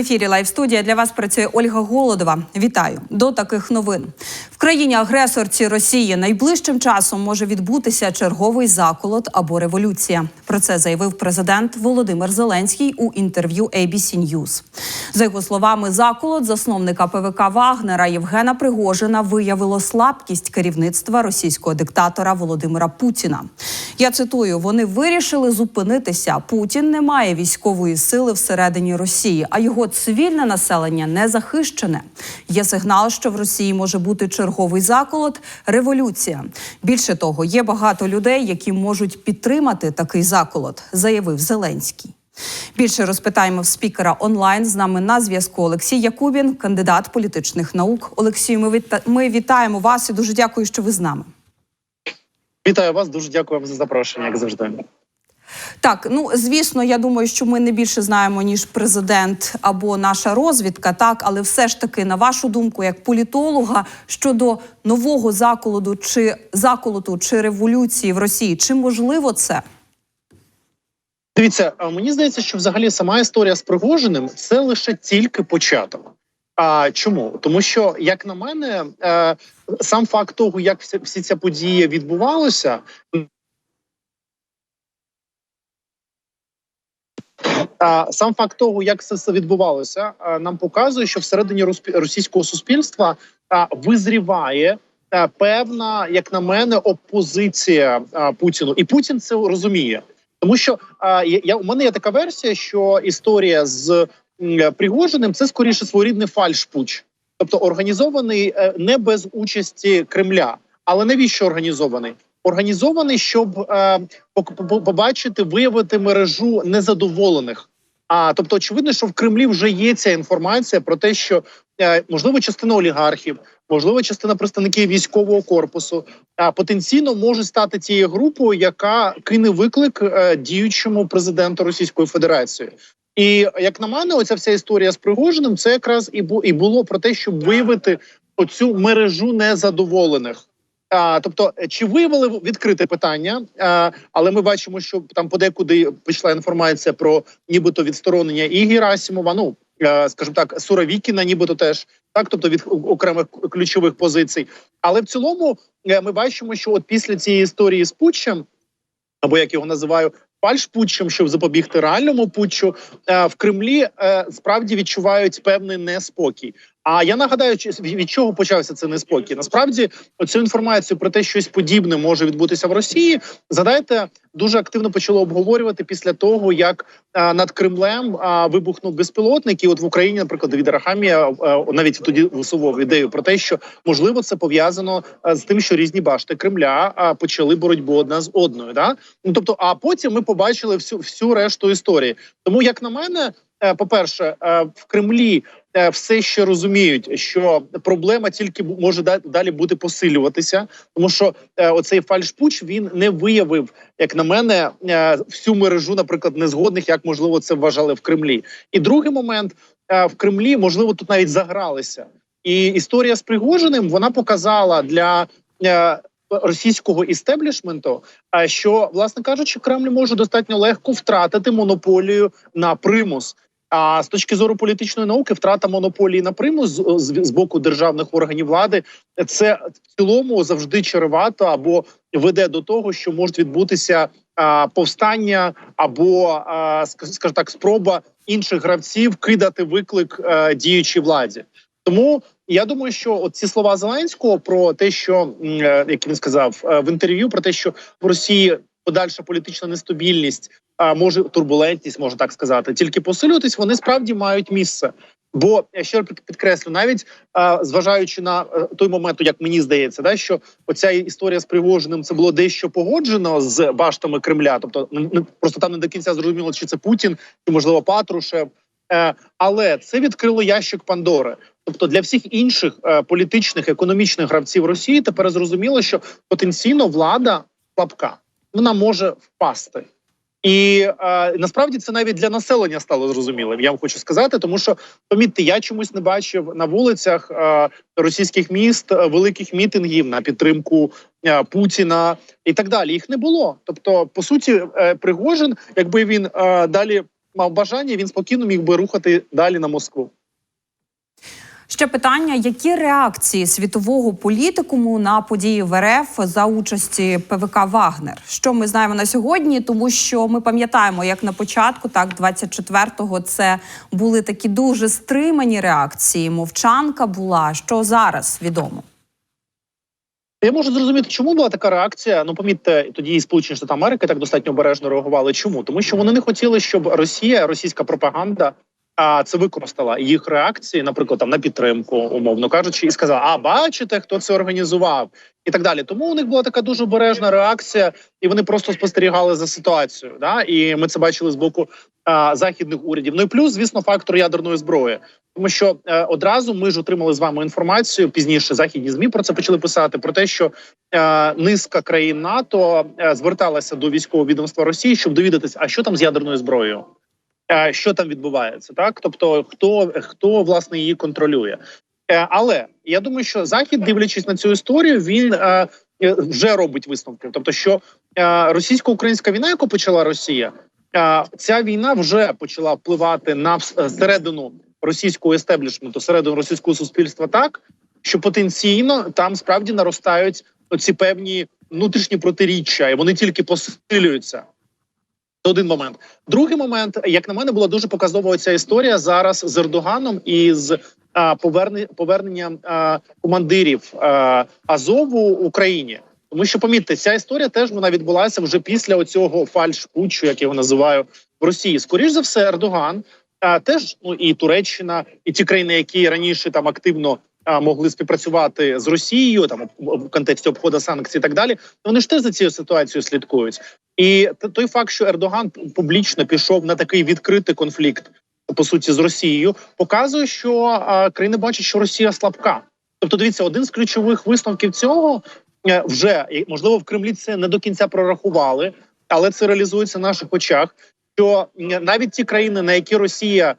ефірі Лайв студія для вас працює Ольга Голодова. Вітаю до таких новин в країні агресорці Росії. Найближчим часом може відбутися черговий заколот або революція. Про це заявив президент Володимир Зеленський у інтерв'ю ABC News. За його словами, заколот засновника ПВК Вагнера Євгена Пригожина виявило слабкість керівництва російського диктатора Володимира Путіна. Я цитую: вони вирішили зупинитися. Путін не має військової сили всередині Росії, а його цивільне населення не захищене. Є сигнал, що в Росії може бути черговий заколот, революція. Більше того, є багато людей, які можуть підтримати такий заколот, заявив Зеленський. Більше розпитаємо в спікера онлайн. З нами на зв'язку Олексій Якубін, кандидат політичних наук. Олексію, ми віта... ми вітаємо вас і дуже дякую, що ви з нами. Вітаю вас, дуже дякую вам за запрошення, як завжди. Так, ну звісно, я думаю, що ми не більше знаємо ніж президент або наша розвідка, так але все ж таки, на вашу думку, як політолога щодо нового заколоту чи заколоту чи революції в Росії, чи можливо це? Дивіться, мені здається, що взагалі сама історія з Пригожиним це лише тільки початок. А чому? Тому що, як на мене, е, сам факт того, як всі, ця подія відбувалася, сам факт того, як це все відбувалося, нам показує, що всередині російського суспільства визріває. е, Певна, як на мене, опозиція Путіну, і Путін це розуміє. Тому що а, я, у мене є така версія, що історія з Пригожиним це скоріше своєрідний фальшпуч, тобто організований е, не без участі Кремля. Але навіщо організований? Організований, щоб е, побачити, виявити мережу незадоволених. А тобто, очевидно, що в Кремлі вже є ця інформація про те, що е, можливо частина олігархів, можливо, частина представників військового корпусу а потенційно може стати тією групою, яка кине виклик е, діючому президенту Російської Федерації. І як на мене, оця вся історія з Пригожиним це якраз і бу і було про те, щоб виявити оцю мережу незадоволених. А, тобто, чи виявили відкрите питання? А, але ми бачимо, що там подекуди пішла інформація про нібито відсторонення і Герасимова. Ну скажімо так, Суровікіна, нібито теж так, тобто від окремих ключових позицій. Але в цілому е, ми бачимо, що от після цієї історії з Путчем, або як його називаю, фальшпутчем, щоб запобігти реальному путчу, е, в Кремлі е, справді відчувають певний неспокій. А я нагадаю, від чого почався цей неспокій. Насправді, оцю інформацію про те, що щось подібне може відбутися в Росії, задайте дуже активно почало обговорювати після того, як над Кремлем вибухнув безпілотник. І от в Україні, наприклад, Давід Арахамія навіть тоді висував ідею про те, що можливо це пов'язано з тим, що різні башти Кремля почали боротьбу одна з одною. Да? Ну тобто, а потім ми побачили всю всю решту історії. Тому, як на мене, по-перше, е, в Кремлі е, все ще розуміють, що проблема тільки може далі буде посилюватися, тому що е, оцей фальшпуч він не виявив, як на мене, е, всю мережу, наприклад, незгодних, як можливо це вважали в Кремлі. І другий момент е, в Кремлі можливо тут навіть загралися. І історія з Пригожиним вона показала для е, російського істеблішменту, а що, власне кажучи, Кремль може достатньо легко втратити монополію на примус. А з точки зору політичної науки, втрата монополії на примус з, з, з боку державних органів влади це в цілому завжди чревато або веде до того, що можуть відбутися а, повстання або, а, ск- скажімо так, спроба інших гравців кидати виклик а, діючій владі. Тому я думаю, що от ці слова Зеленського про те, що е, як він сказав е, в інтерв'ю, про те, що в Росії подальша політична нестабільність, а може турбулентність, можна так сказати, тільки посилюватись, вони справді мають місце. Бо я ще підкреслю, навіть зважаючи на е, той момент, як мені здається, да що оця історія з Пригожиним це було дещо погоджено з баштами Кремля, тобто не- просто там не до кінця зрозуміло, чи це Путін, чи можливо Патрушев. Е, але це відкрило ящик Пандори. Тобто для всіх інших е, політичних економічних гравців Росії тепер зрозуміло, що потенційно влада слабка, вона може впасти. І е, насправді це навіть для населення стало зрозумілим. Я вам хочу сказати, тому що помітьте, я чомусь не бачив на вулицях е, російських міст е, великих мітингів на підтримку е, Путіна і так далі. Їх не було. Тобто, по суті, е, Пригожин, якби він е, далі мав бажання, він спокійно міг би рухати далі на Москву. Ще питання: які реакції світового політикуму на події в РФ за участі ПВК Вагнер? Що ми знаємо на сьогодні? Тому що ми пам'ятаємо, як на початку, так 24-го, це були такі дуже стримані реакції. Мовчанка була. Що зараз відомо? Я можу зрозуміти, чому була така реакція. Ну, помітьте, тоді і Сполучені Штати Америки так достатньо обережно реагували. Чому? Тому що вони не хотіли, щоб Росія, російська пропаганда. А це використала їх реакції, наприклад, там на підтримку, умовно кажучи, і сказала: А бачите, хто це організував, і так далі. Тому у них була така дуже обережна реакція, і вони просто спостерігали за ситуацією. Да? І ми це бачили з боку а, західних урядів. Ну і плюс, звісно, фактор ядерної зброї. Тому що е, одразу ми ж отримали з вами інформацію пізніше. Західні змі про це почали писати про те, що е, низка країн НАТО е, зверталася до військового відомства Росії, щоб довідатися, а що там з ядерною зброєю, що там відбувається, так тобто, хто хто власне її контролює. Е, але я думаю, що захід, дивлячись на цю історію, він е, е, вже робить висновки. Тобто, що е, російсько-українська війна, яку почала Росія, е, ця війна вже почала впливати на е, середину російського естеблішменту, середину російського суспільства, так що потенційно там справді наростають ці певні внутрішні протиріччя, і вони тільки посилюються. Це один момент. Другий момент, як на мене, була дуже показова ця історія зараз з Ердоганом і з поверненням командирів Азову Україні. Тому що помітьте, ця історія теж вона відбулася вже після оцього фальш-путчу, як я його називаю в Росії. Скоріш за все, Ердоган а, теж ну і Туреччина, і ті країни, які раніше там активно могли співпрацювати з Росією, там в- в контексті обходу санкцій, і так далі. Вони ж теж за цією ситуацією слідкують. І той факт, що Ердоган публічно пішов на такий відкритий конфлікт, по суті, з Росією, показує, що країни бачать, що Росія слабка. Тобто, дивіться, один з ключових висновків цього е, вже можливо в Кремлі це не до кінця прорахували, але це реалізується на наших очах. Що навіть ті країни, на які Росія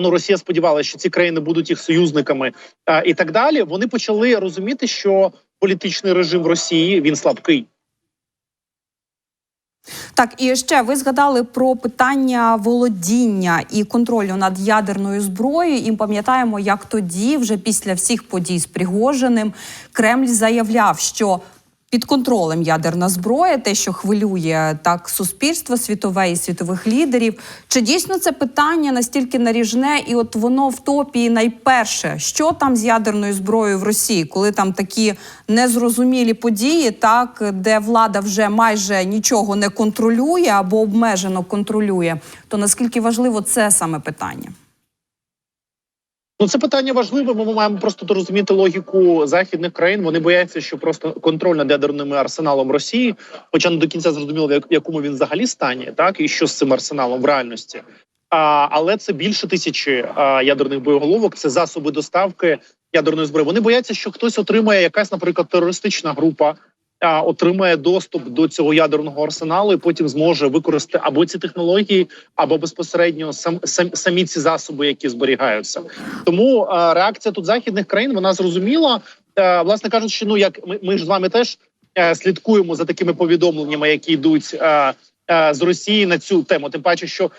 ну Росія сподівалася, що ці країни будуть їх союзниками а, і так далі, вони почали розуміти, що політичний режим Росії він слабкий. Так, і ще ви згадали про питання володіння і контролю над ядерною зброєю. І пам'ятаємо, як тоді, вже після всіх подій з Пригожиним, Кремль заявляв, що під контролем ядерна зброя, те, що хвилює так суспільство світове і світових лідерів. Чи дійсно це питання настільки наріжне, і от воно в топі найперше, що там з ядерною зброєю в Росії, коли там такі незрозумілі події, так де влада вже майже нічого не контролює або обмежено контролює, то наскільки важливо це саме питання? Ну, це питання важливе. Ми маємо просто розуміти логіку західних країн. Вони бояться, що просто контроль над ядерним арсеналом Росії, хоча не до кінця зрозуміло, в якому він взагалі стані, так і що з цим арсеналом в реальності. А, але це більше тисячі а, ядерних боєголовок. Це засоби доставки ядерної зброї. Вони бояться, що хтось отримає якась, наприклад, терористична група. Отримає доступ до цього ядерного арсеналу і потім зможе використати або ці технології, або безпосередньо сам, сам самі ці засоби, які зберігаються. Тому реакція тут західних країн вона зрозуміла. Е, власне кажучи, ну як ми, ми ж з вами теж е, слідкуємо за такими повідомленнями, які йдуть е, з Росії на цю тему. Тим паче, що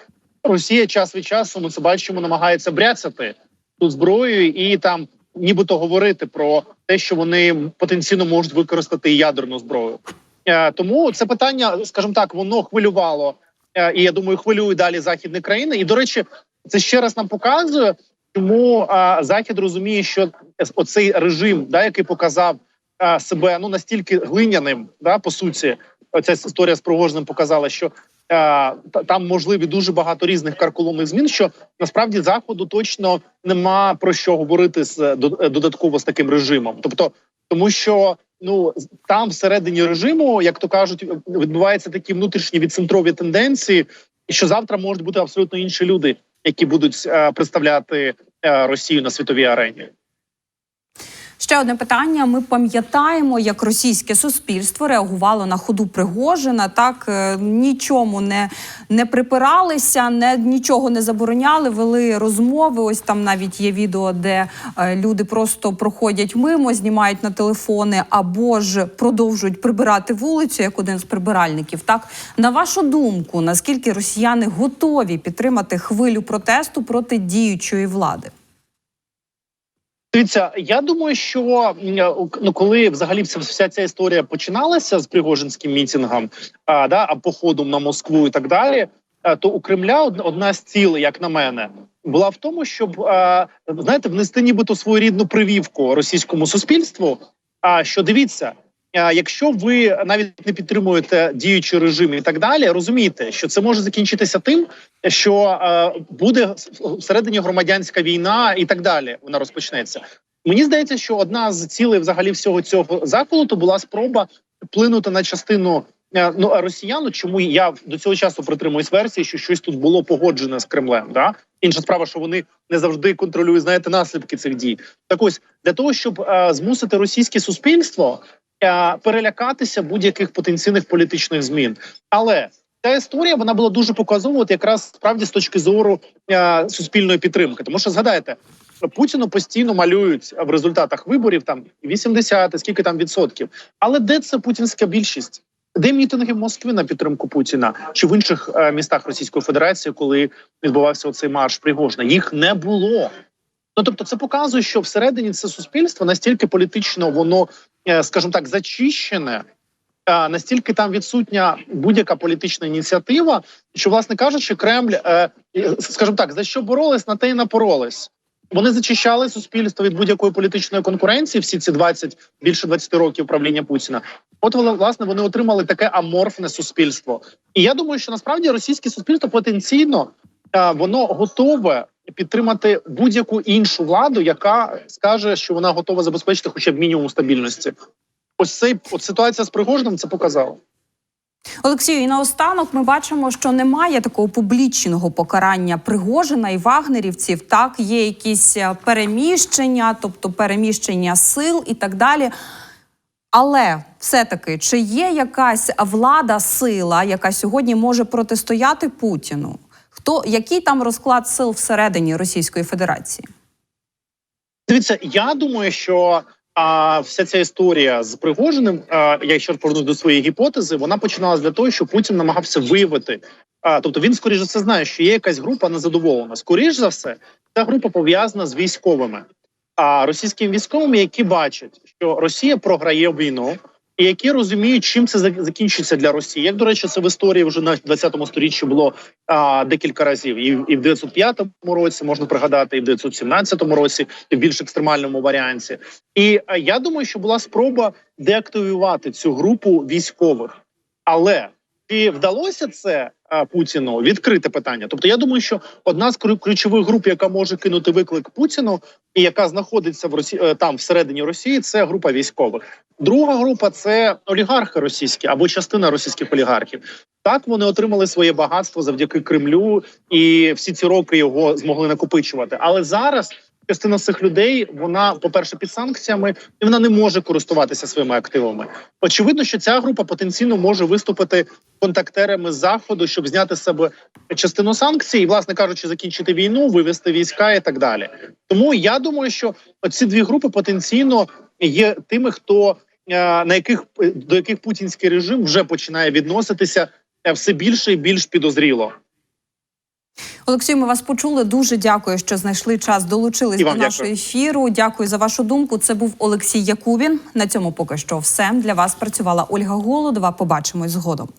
Росія час від часу ми це бачимо, намагається бряцати тут зброєю і там, нібито говорити про те, що вони потенційно можуть використати ядерну зброю. Е, тому це питання, скажімо так, воно хвилювало, е, і я думаю, хвилює далі західні країни. І до речі, це ще раз нам показує, чому захід розуміє, що оцей режим, да, який показав себе ну настільки глиняним, да, по суті, оця історія з Пригожиним показала, що там можливі дуже багато різних карколомних змін. Що насправді заходу точно нема про що говорити з до- додатково з таким режимом, тобто тому що. Ну там всередині режиму, як то кажуть, відбуваються такі внутрішні відцентрові тенденції, що завтра можуть бути абсолютно інші люди, які будуть е, представляти е, Росію на світовій арені. Ще одне питання. Ми пам'ятаємо, як російське суспільство реагувало на ходу Пригожина. Так е, нічому не, не припиралися, не нічого не забороняли. Вели розмови. Ось там навіть є відео, де е, люди просто проходять мимо, знімають на телефони або ж продовжують прибирати вулицю, як один з прибиральників. Так на вашу думку, наскільки росіяни готові підтримати хвилю протесту проти діючої влади? Дивіться, я думаю, що м, ну коли взагалі вся, ця історія починалася з Пригожинським мітингом, а, да, а походом на Москву і так далі, то у Кремля од- одна з цілей, як на мене, була в тому, щоб а, знаєте, внести нібито свою рідну привівку російському суспільству. А що дивіться, якщо ви навіть не підтримуєте діючий режим і так далі, розумієте, що це може закінчитися тим, що е, буде всередині громадянська війна і так далі. Вона розпочнеться. Мені здається, що одна з цілей взагалі всього цього заколоту була спроба вплинути на частину е, ну росіян. Чому я до цього часу притримуюсь версії, що щось тут було погоджене з Кремлем. Да? Інша справа, що вони не завжди контролюють знаєте наслідки цих дій. Так ось для того, щоб е, змусити російське суспільство е, перелякатися будь-яких потенційних політичних змін, але Ця історія вона була дуже показова, от якраз справді з точки зору е, суспільної підтримки. Тому що згадайте, Путіну постійно малюють в результатах виборів там 80, скільки там відсотків. Але де це путінська більшість? Де мітинги в Москві на підтримку Путіна чи в інших е, містах Російської Федерації, коли відбувався оцей марш Пригожина? Їх не було. Ну тобто, це показує, що всередині це суспільство настільки політично воно, е, скажімо так, зачищене. Е, Настільки там відсутня будь-яка політична ініціатива, що, власне кажучи, Кремль, е, скажімо так, за що боролись, на те й напоролись. Вони зачищали суспільство від будь-якої політичної конкуренції. Всі ці 20, більше 20 років правління Путіна. От вла- власне вони отримали таке аморфне суспільство. І я думаю, що насправді російське суспільство потенційно воно готове підтримати будь-яку іншу владу, яка скаже, що вона готова забезпечити хоча б мінімум стабільності. Ось цей от ситуація з Пригожиним це показала. Олексію, і наостанок ми бачимо, що немає такого публічного покарання Пригожина і вагнерівців. Так, є якісь е, переміщення, тобто переміщення сил і так далі. Але все-таки чи є якась влада, сила, яка сьогодні може протистояти Путіну? Хто який там розклад сил всередині Російської Федерації? Дивіться, я думаю, що а, вся ця історія з Пригожиним, а, я ще раз повернусь до своєї гіпотези, вона починалась для того, що Путін намагався виявити. А, тобто він, скоріш за все, знає, що є якась група незадоволена. Скоріш за все, ця група пов'язана з військовими, а російськими військовими, які бачать, що Росія програє війну. І які розуміють, чим це закінчиться для Росії. Як до речі, це в історії вже на 20-му сторіччі було а, декілька разів, і, і в 905-му році можна пригадати, і в 917-му році, і в більш екстремальному варіанті. І а, я думаю, що була спроба деактивувати цю групу військових, але чи вдалося це Путіну відкрите питання? Тобто, я думаю, що одна з ключових груп, яка може кинути виклик Путіну, і яка знаходиться в Росії е, там всередині Росії, це група військових. Друга група це олігархи російські або частина російських олігархів. Так вони отримали своє багатство завдяки Кремлю, і всі ці роки його змогли накопичувати. Але зараз частина з цих людей вона, по перше, під санкціями, і вона не може користуватися своїми активами. Очевидно, що ця група потенційно може виступити контактерами заходу, щоб зняти з себе частину санкцій, і, власне кажучи, закінчити війну, вивести війська і так далі. Тому я думаю, що ці дві групи потенційно є тими, хто е, на яких до яких путінський режим вже починає відноситися е, все більше і більш підозріло. Олексію, ми вас почули. Дуже дякую, що знайшли час, долучились до нашого ефіру. Дякую за вашу думку. Це був Олексій Якубін. На цьому поки що все для вас працювала Ольга Голодова. Побачимось згодом.